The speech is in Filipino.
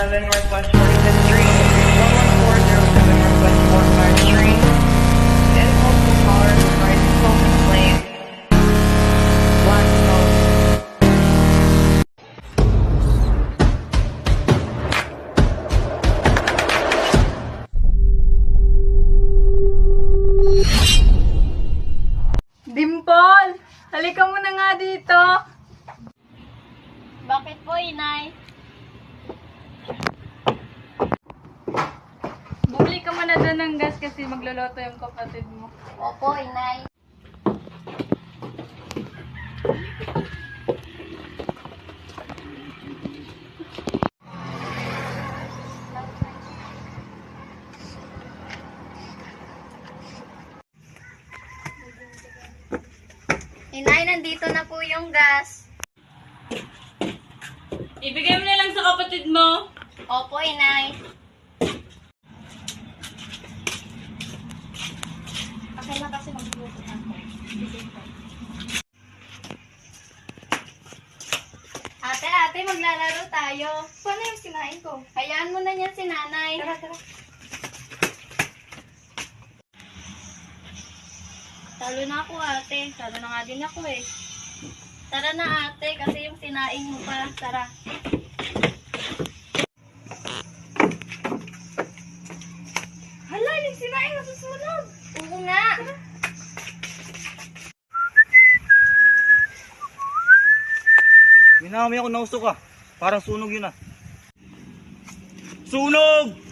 117 Northwest 45th Street, 11407 Northwest 45th Street. And multiple callers rising smoking flames. Black smoke. Dimple! Halika mo na nga dito! Bakit po, inay? Nagluluto yung kapatid mo. Opo, inay. Inay, nandito na po yung gas. Ibigay mo na lang sa kapatid mo. Opo, inay. Okay na kasi magluto ako. Ate, ate, maglalaro tayo. Paano yung sinain ko? Hayaan mo na yan si nanay. Tara, tara. Talo na ako, ate. Talo na nga din ako eh. Tara na, ate, kasi yung sinain mo pa. Tara. Hala, yung sinain nasusunog. Oo nga. Minami ako nausok ah. Parang sunog yun ah. Sunog!